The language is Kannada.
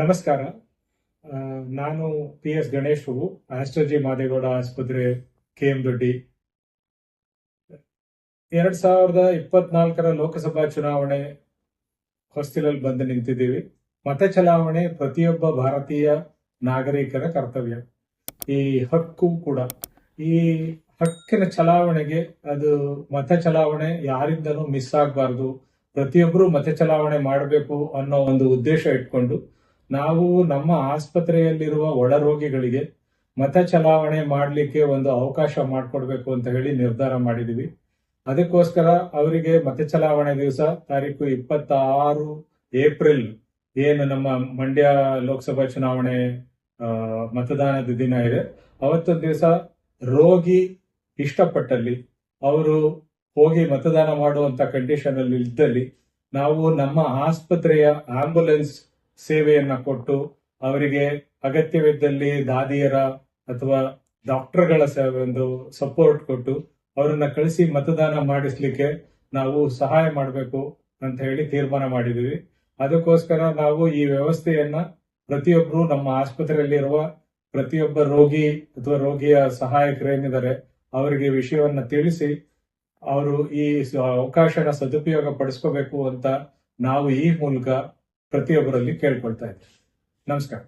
ನಮಸ್ಕಾರ. ನಾನು ಪಿ ಎಸ್ ಗಣೇಶ್ ಹೂವು ಆಸ್ಟ್ರಜಿ ಮಾದೇಗೌಡ ಆಸ್ಪತ್ರೆ ಕೆ ಎಂ ದೊಡ್ಡಿ ಎರಡ್ ಸಾವಿರದ ಇಪ್ಪತ್ನಾಲ್ಕರ ಲೋಕಸಭಾ ಚುನಾವಣೆ ಹೊಸ್ತಿಲಲ್ಲಿ ಬಂದು ನಿಂತಿದ್ದೀವಿ. ಮತ ಚಲಾವಣೆ ಪ್ರತಿಯೊಬ್ಬ ಭಾರತೀಯ ನಾಗರಿಕರ ಕರ್ತವ್ಯ. ಈ ಹಕ್ಕು ಕೂಡ. ಈ ಹಕ್ಕಿನ ಚಲಾವಣೆಗೆ ಅದು ಮತ ಚಲಾವಣೆ ಯಾರಿಂದನೂ ಮಿಸ್ ಆಗಬಾರ್ದು. ಪ್ರತಿಯೊಬ್ಬರು ಮತ ಚಲಾವಣೆ ಮಾಡಬೇಕು ಅನ್ನೋ ಒಂದು ಉದ್ದೇಶ ಇಟ್ಕೊಂಡು ನಾವು ನಮ್ಮ ಆಸ್ಪತ್ರೆಯಲ್ಲಿರುವ ಒಳರೋಗಿಗಳಿಗೆ ಮತ ಚಲಾವಣೆ ಮಾಡಲಿಕ್ಕೆ ಒಂದು ಅವಕಾಶ ಮಾಡಿಕೊಡ್ಬೇಕು ಅಂತ ಹೇಳಿ ನಿರ್ಧಾರ ಮಾಡಿದೀವಿ. ಅದಕ್ಕೋಸ್ಕರ ಅವರಿಗೆ ಮತ ಚಲಾವಣೆ ದಿವಸ ತಾರೀಕು ಇಪ್ಪತ್ತಾರು ಏಪ್ರಿಲ್ ಏನು ನಮ್ಮ ಮಂಡ್ಯ ಲೋಕಸಭಾ ಚುನಾವಣೆ ಮತದಾನದ ದಿನ ಇದೆ. ಅವತ್ತು ದಿವಸ ರೋಗಿ ಇಷ್ಟಪಟ್ಟಲ್ಲಿ ಅವರು ಹೋಗಿ ಮತದಾನ ಮಾಡುವಂತ ಕಂಡೀಷನ್ ಅಲ್ಲಿ ಇದ್ದಲ್ಲಿ ನಾವು ನಮ್ಮ ಆಸ್ಪತ್ರೆಯ ಆಂಬುಲೆನ್ಸ್ ಸೇವೆಯನ್ನ ಕೊಟ್ಟು ಅವರಿಗೆ ಅಗತ್ಯವಿದ್ದಲ್ಲಿ ದಾದಿಯರ ಅಥವಾ ಡಾಕ್ಟರ್ಗಳ ಒಂದು ಸಪೋರ್ಟ್ ಕೊಟ್ಟು ಅವರನ್ನ ಕಳಿಸಿ ಮತದಾನ ಮಾಡಿಸ್ಲಿಕ್ಕೆ ನಾವು ಸಹಾಯ ಮಾಡಬೇಕು ಅಂತ ಹೇಳಿ ತೀರ್ಮಾನ ಮಾಡಿದೀವಿ. ಅದಕ್ಕೋಸ್ಕರ ನಾವು ಈ ವ್ಯವಸ್ಥೆಯನ್ನ ಪ್ರತಿಯೊಬ್ಬರು ನಮ್ಮ ಆಸ್ಪತ್ರೆಯಲ್ಲಿರುವ ಪ್ರತಿಯೊಬ್ಬ ರೋಗಿ ಅಥವಾ ರೋಗಿಯ ಸಹಾಯಕರೇನಿದ್ದಾರೆ ಅವರಿಗೆ ವಿಷಯವನ್ನ ತಿಳಿಸಿ ಅವರು ಈ ಅವಕಾಶನ ಸದುಪಯೋಗ ಪಡಿಸ್ಕೋಬೇಕು ಅಂತ ನಾವು ಈ ಮೂಲಕ ಪ್ರತಿಯೊಬ್ಬರಲ್ಲಿ ಕೇಳ್ಕೊಳ್ತಾ ಇದ್ದೀವಿ ನಮಸ್ಕಾರ.